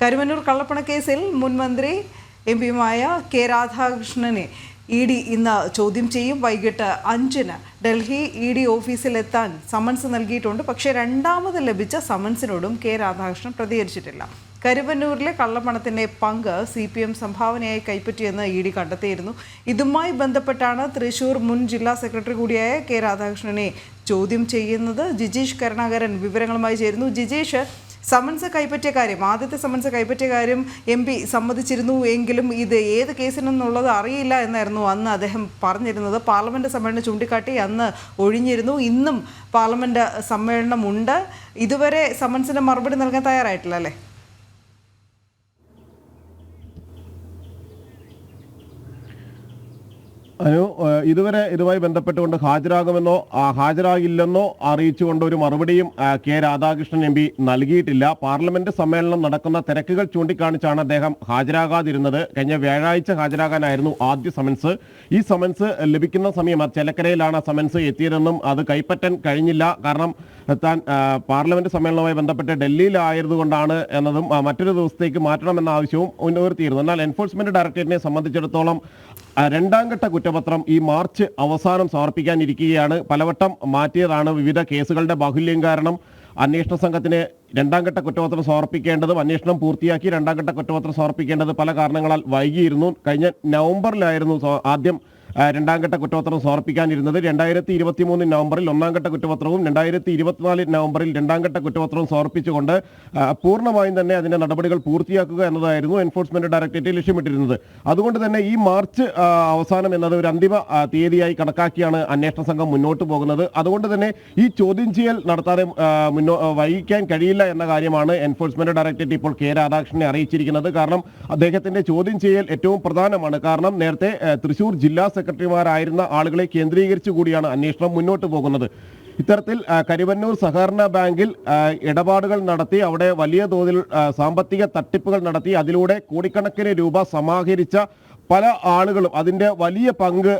കരുവന്നൂർ കള്ളപ്പണക്കേസിൽ മുൻ മന്ത്രി എം പിയുമായ കെ രാധാകൃഷ്ണനെ ഇ ഡി ഇന്ന് ചോദ്യം ചെയ്യും. വൈകിട്ട് അഞ്ചിന് ഡൽഹി ഇ ഡി ഓഫീസിലെത്താൻ സമൻസ് നൽകിയിട്ടുണ്ട്. പക്ഷേ രണ്ടാമത് ലഭിച്ച സമൻസിനോടും കെ രാധാകൃഷ്ണൻ പ്രതികരിച്ചിട്ടില്ല. കരുവന്നൂരിലെ കള്ളപ്പണത്തിന്റെ പങ്ക് സി പി എം സംഭാവനയായി കൈപ്പറ്റിയെന്ന് ഇ ഡി കണ്ടെത്തിയിരുന്നു. ഇതുമായി ബന്ധപ്പെട്ടാണ് തൃശൂർ മുൻ ജില്ലാ സെക്രട്ടറി കൂടിയായ കെ രാധാകൃഷ്ണനെ ചോദ്യം ചെയ്യുന്നത്. ജിജീഷ് കരുണാകരൻ വിവരങ്ങളുമായി ചേരുന്നു. ജിജീഷ് സമൻസ് കൈപ്പറ്റിയ കാര്യം ആദ്യത്തെ സമൻസ് കൈപ്പറ്റിയ കാര്യം എം പി സമ്മതിച്ചിരുന്നു എങ്കിലും ഇത് ഏത് കേസിനെന്നുള്ളത് അറിയില്ല എന്നായിരുന്നു അന്ന് അദ്ദേഹം പറഞ്ഞിരുന്നത്. പാർലമെന്റ് സമ്മേളനം ചൂണ്ടിക്കാട്ടി അന്ന് ഒഴിഞ്ഞിരുന്നു. ഇന്നും പാർലമെന്റ് സമ്മേളനമുണ്ട്. ഇതുവരെ സമൻസിന് മറുപടി നൽകാൻ തയ്യാറായിട്ടില്ല അല്ലേ? ഏഹ് ഇതുവരെ ഇതുമായി ബന്ധപ്പെട്ടുകൊണ്ട് ഹാജരാകുമെന്നോ ഹാജരാകില്ലെന്നോ അറിയിച്ചുകൊണ്ട് ഒരു മറുപടിയും കെ രാധാകൃഷ്ണൻ എം നൽകിയിട്ടില്ല. പാർലമെന്റ് സമ്മേളനം നടക്കുന്ന തിരക്കുകൾ ചൂണ്ടിക്കാണിച്ചാണ് അദ്ദേഹം ഹാജരാകാതിരുന്നത്. കഴിഞ്ഞ വ്യാഴാഴ്ച ഹാജരാകാനായിരുന്നു ആദ്യ സമൻസ്. ഈ സമൻസ് ലഭിക്കുന്ന സമയം ചെലക്കരയിലാണ് സമൻസ് എത്തിയതെന്നും അത് കൈപ്പറ്റാൻ കഴിഞ്ഞില്ല. കാരണം താൻ പാർലമെന്റ് സമ്മേളനവുമായി ബന്ധപ്പെട്ട് ഡൽഹിയിലായതുകൊണ്ടാണ് എന്നതും മറ്റൊരു ദിവസത്തേക്ക് മാറ്റണമെന്ന ആവശ്യവും ഉയർത്തിയിരുന്നു എന്നാൽ എൻഫോഴ്സ്മെന്റ് ഡയറക്ടറേറ്റിനെ സംബന്ധിച്ചിടത്തോളം രണ്ടാം ഘട്ട കുറ്റപത്രം ഈ മാർച്ച് അവസാനം സമർപ്പിക്കാനിരിക്കുകയാണ്. പലവട്ടം മാറ്റിയതാണ് വിവിധ കേസുകളുടെ ബാഹുല്യം കാരണം അന്വേഷണ സംഘത്തിന് രണ്ടാം ഘട്ട കുറ്റപത്രം സമർപ്പിക്കേണ്ടതും അന്വേഷണം പൂർത്തിയാക്കി രണ്ടാം ഘട്ട കുറ്റപത്രം സമർപ്പിക്കേണ്ടത് പല കാരണങ്ങളാൽ വൈകിയിരുന്നു. കഴിഞ്ഞ നവംബറിലായിരുന്നു ആദ്യം രണ്ടാം ഘട്ട കുറ്റപത്രം സമർപ്പിക്കാനിരുന്നത് രണ്ടായിരത്തി ഇരുപത്തി മൂന്ന് നവംബറിൽ ഒന്നാം ഘട്ട കുറ്റപത്രവും രണ്ടായിരത്തി ഇരുപത്തിനാല് നവംബറിൽ രണ്ടാം ഘട്ട കുറ്റപത്രവും സമർപ്പിച്ചുകൊണ്ട് പൂർണമായും തന്നെ അതിന്റെ നടപടികൾ പൂർത്തിയാക്കുക എന്നതായിരുന്നു എൻഫോഴ്സ്മെന്റ് ഡയറക്ടറേറ്റ് ലക്ഷ്യമിട്ടിരുന്നത്. അതുകൊണ്ട് തന്നെ ഈ മാർച്ച് അവസാനം എന്നത് ഒരു അന്തിമ തീയതിയായി കണക്കാക്കിയാണ് അന്വേഷണ സംഘം മുന്നോട്ട് പോകുന്നത്. അതുകൊണ്ട് തന്നെ ഈ ചോദ്യം ചെയ്യൽ നടത്താതെ മുന്നോ വൈകിക്കാൻ കഴിയില്ല എന്ന കാര്യമാണ് എൻഫോഴ്സ്മെന്റ് ഡയറക്ടറേറ്റ് ഇപ്പോൾ കെ രാധാകൃഷ്ണനെ അറിയിച്ചിരിക്കുന്നത്. കാരണം അദ്ദേഹത്തിന്റെ ചോദ്യം ചെയ്യൽ ഏറ്റവും പ്രധാനമാണ്. കാരണം നേരത്തെ തൃശൂർ ജില്ലാ സെക്രട്ടറിമാരായിരുന്ന ആളുകളെ കേന്ദ്രീകരിച്ചു കൂടിയാണ് അന്വേഷണം മുന്നോട്ട് പോകുന്നത്. ഇത്തരത്തിൽ കരിവന്നൂർ സഹകരണ ബാങ്കിൽ ഇടപാടുകൾ നടത്തി അവിടെ വലിയ തോതിൽ സാമ്പത്തിക തട്ടിപ്പുകൾ നടത്തി അതിലൂടെ കോടിക്കണക്കിന് രൂപ സമാഹരിച്ച പല ആളുകളും അതിന്റെ വലിയ പങ്ക്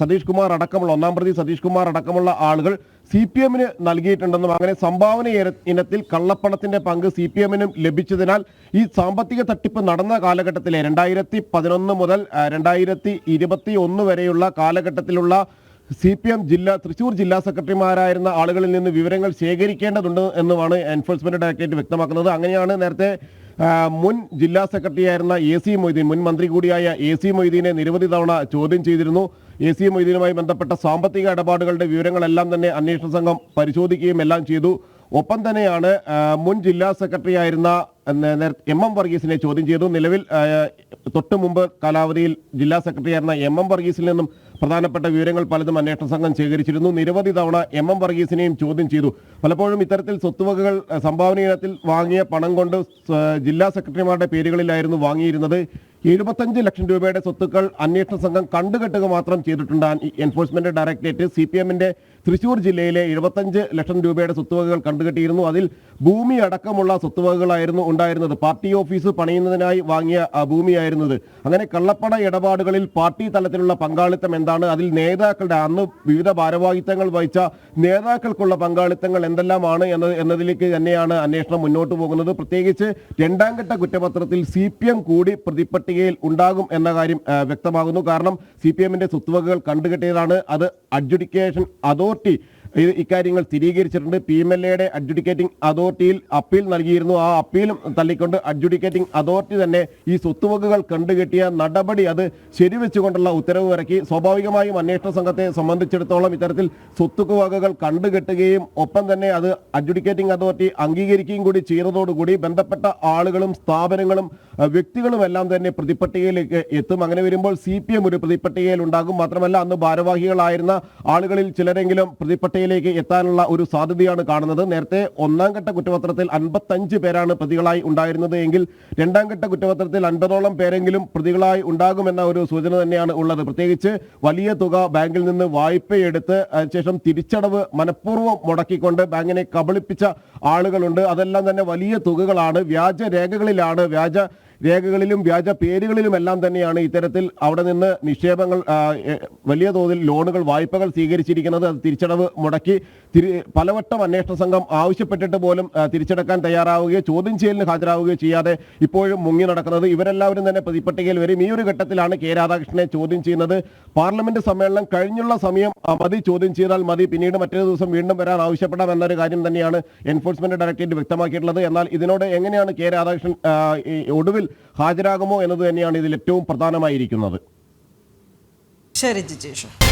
സതീഷ് കുമാർ അടക്കമുള്ള ഒന്നാം പ്രതി സതീഷ് കുമാർ അടക്കമുള്ള ആളുകൾ സി പി എമ്മിന് നൽകിയിട്ടുണ്ടെന്നും അങ്ങനെ സംഭാവന ഇനത്തിൽ കള്ളപ്പണത്തിന്റെ പങ്ക് സി പി എമ്മിനും ലഭിച്ചതിനാൽ ഈ സാമ്പത്തിക തട്ടിപ്പ് നടന്ന കാലഘട്ടത്തിലെ രണ്ടായിരത്തി പതിനൊന്ന് മുതൽ രണ്ടായിരത്തി ഇരുപത്തി ഒന്ന് വരെയുള്ള കാലഘട്ടത്തിലുള്ള സി പി എം ജില്ലാ തൃശൂർ ജില്ലാ സെക്രട്ടറിമാരായിരുന്ന ആളുകളിൽ നിന്ന് വിവരങ്ങൾ ശേഖരിക്കേണ്ടതുണ്ട് എന്നുമാണ് എൻഫോഴ്സ്മെന്റ് ഡയറക്ടറേറ്റ് വ്യക്തമാക്കുന്നത്. അങ്ങനെയാണ് നേരത്തെ മുൻ ജില്ലാ സെക്രട്ടറിയായിരുന്ന എ സി മൊയ്തീൻ മുൻ മന്ത്രി കൂടിയായ എ സി മൊയ്തീനെ നിരവധി തവണ ചോദ്യം ചെയ്തിരുന്നു. എ സി മൊയ്തീനുമായി ബന്ധപ്പെട്ട സാമ്പത്തിക ഇടപാടുകളുടെ വിവരങ്ങളെല്ലാം തന്നെ അന്വേഷണ സംഘം പരിശോധിക്കുകയും എല്ലാം ചെയ്തു. ഒപ്പം തന്നെയാണ് മുൻ ജില്ലാ സെക്രട്ടറി ആയിരുന്ന എം എം വർഗീസിനെ ചോദ്യം ചെയ്തു. നിലവിൽ തൊട്ടു മുമ്പ് കാലാവധിയിൽ ജില്ലാ സെക്രട്ടറി ആയിരുന്ന എം എം വർഗീസിൽ നിന്നും പ്രധാനപ്പെട്ട വിവരങ്ങൾ പലതും അന്വേഷണ സംഘം ശേഖരിച്ചിരുന്നു. നിരവധി തവണ എം എം വർഗീസിനെയും ചോദ്യം ചെയ്തു. പലപ്പോഴും ഇത്തരത്തിൽ സ്വത്തുവകകൾ സംഭാവന ഇനത്തിൽ വാങ്ങിയ പണം കൊണ്ട് ജില്ലാ സെക്രട്ടറിമാരുടെ പേരുകളിലായിരുന്നു വാങ്ങിയിരുന്നത്. എഴുപത്തഞ്ച് ലക്ഷം രൂപയുടെ സ്വത്തുക്കൾ അന്വേഷണ സംഘം കണ്ടുകെട്ടുക മാത്രം ചെയ്തിട്ടുണ്ട്. എൻഫോഴ്സ്മെന്റ് ഡയറക്ടറേറ്റ് സി പി എമ്മിന്റെ തൃശൂർ ജില്ലയിലെ എഴുപത്തഞ്ച് ലക്ഷം രൂപയുടെ സ്വത്തുവകകൾ കണ്ടുകെട്ടിയിരുന്നു. അതിൽ ഭൂമി അടക്കമുള്ള സ്വത്തുവകകളായിരുന്നു ഉണ്ടായിരുന്നത്. പാർട്ടി ഓഫീസ് പണിയുന്നതിനായി വാങ്ങിയ ഭൂമിയായിരുന്നത്. അങ്ങനെ കള്ളപ്പണ ഇടപാടുകളിൽ പാർട്ടി തലത്തിലുള്ള പങ്കാളിത്തം എന്താണ്? അതിൽ നേതാക്കളുടെ അന്ന് വിവിധ ഭാരവാഹിത്വങ്ങൾ വഹിച്ച നേതാക്കൾക്കുള്ള പങ്കാളിത്തങ്ങൾ എന്തെല്ലാമാണ് എന്നത് എന്നതിലേക്ക് തന്നെയാണ് അന്വേഷണം മുന്നോട്ട് പോകുന്നത്. പ്രത്യേകിച്ച് രണ്ടാം ഘട്ട കുറ്റപത്രത്തിൽ സി പി എം കൂടി പ്രതിപട്ടികയിൽ ഉണ്ടാകും എന്ന കാര്യം വ്യക്തമാകുന്നു. കാരണം സി പി എമ്മിന്റെ സ്വത്തുവകകൾ കണ്ടുകെട്ടിയതാണ്. അത് അഡ്ജുഡിക്കേഷൻ അതോറിറ്റി ഇത് ഇക്കാര്യങ്ങൾ സ്ഥിരീകരിച്ചിട്ടുണ്ട്. പി എം എൽ എയുടെ അഡ്ജുഡിക്കേറ്റിംഗ് അതോറിറ്റിയിൽ അപ്പീൽ നൽകിയിരുന്നു. ആ അപ്പീലും തള്ളിക്കൊണ്ട് അഡ്ജുഡിക്കേറ്റിംഗ് അതോറിറ്റി തന്നെ ഈ സ്വത്തുവകകൾ കണ്ടുകെട്ടിയ നടപടി അത് ശരിവെച്ചുകൊണ്ടുള്ള ഉത്തരവ് ഇറക്കി. സ്വാഭാവികമായും അന്വേഷണ സംഘത്തെ സംബന്ധിച്ചിടത്തോളം ഇത്തരത്തിൽ സ്വത്തുവകകൾ കണ്ടുകെട്ടുകയും ഒപ്പം തന്നെ അത് അഡ്ജുഡിക്കേറ്റിംഗ് അതോറിറ്റി അംഗീകരിക്കുകയും കൂടി ചെയ്യുന്നതോടുകൂടി ബന്ധപ്പെട്ട ആളുകളും സ്ഥാപനങ്ങളും അഹ് വ്യക്തികളും എല്ലാം തന്നെ പ്രതിപട്ടികയിലേക്ക് എത്തും. അങ്ങനെ വരുമ്പോൾ സി പി എം ഒരു പ്രതിപട്ടികയിൽ ഉണ്ടാകും. മാത്രമല്ല അന്ന് ഭാരവാഹികളായിരുന്ന ആളുകളിൽ ചിലരെങ്കിലും പ്രതിപട്ടികയിലേക്ക് എത്താനുള്ള ഒരു സാധ്യതയാണ് കാണുന്നത്. നേരത്തെ ഒന്നാം ഘട്ട കുറ്റപത്രത്തിൽ അൻപത്തഞ്ച് പേരാണ് പ്രതികളായി ഉണ്ടായിരുന്നത് എങ്കിൽ രണ്ടാം ഘട്ട കുറ്റപത്രത്തിൽ അൻപതോളം പേരെങ്കിലും പ്രതികളായി ഉണ്ടാകുമെന്ന ഒരു സൂചന തന്നെയാണ് ഉള്ളത്. പ്രത്യേകിച്ച് വലിയ തുക ബാങ്കിൽ നിന്ന് വായ്പയെടുത്ത് അതിനുശേഷം തിരിച്ചടവ് മനഃപൂർവം മുടക്കിക്കൊണ്ട് ബാങ്കിനെ കബളിപ്പിച്ച ആളുകളുണ്ട്. അതെല്ലാം തന്നെ വലിയ തുകകളാണ്. വ്യാജ രേഖകളിലാണ്. വ്യാജ രേഖകളിലും വ്യാജ പേരുകളിലുമെല്ലാം തന്നെയാണ് ഇത്തരത്തിൽ അവിടെ നിന്ന് നിക്ഷേപങ്ങൾ വലിയ തോതിൽ ലോണുകൾ വായ്പകൾ സ്വീകരിച്ചിരിക്കുന്നത്. അത് തിരിച്ചടവ് മുടക്കി പലവട്ടം അന്വേഷണ സംഘം ആവശ്യപ്പെട്ടിട്ട് പോലും തിരിച്ചെടുക്കാൻ തയ്യാറാവുകയോ ചോദ്യം ചെയ്യലിന് ഹാജരാവുകയോ ചെയ്യാതെ ഇപ്പോഴും മുങ്ങി നടക്കുന്നത്. ഇവരെല്ലാവരും തന്നെ പ്രതിപട്ടികയിൽ വരും. ഈ ഒരു ഘട്ടത്തിലാണ് കെ. രാധാകൃഷ്ണനെ ചോദ്യം ചെയ്യുന്നത്. പാർലമെന്റ് സമ്മേളനം കഴിഞ്ഞുള്ള സമയം മതി ചോദ്യം ചെയ്താൽ മതി. പിന്നീട് മറ്റൊരു ദിവസം വീണ്ടും വരാൻ ആവശ്യപ്പെടാം എന്നൊരു കാര്യം തന്നെയാണ് എൻഫോഴ്സ്മെന്റ് ഡയറക്ടറേറ്റ് വ്യക്തമാക്കിയിട്ടുള്ളത്. എന്നാൽ ഇതിനോട് എങ്ങനെയാണ് കെ. രാധാകൃഷ്ണൻ ഒടുവിൽ ഹാജരാകുമോ എന്നത് തന്നെയാണ് ഇതിൽ ഏറ്റവും പ്രധാനമായിരിക്കുന്നത്. ശരി ജിജേഷ്.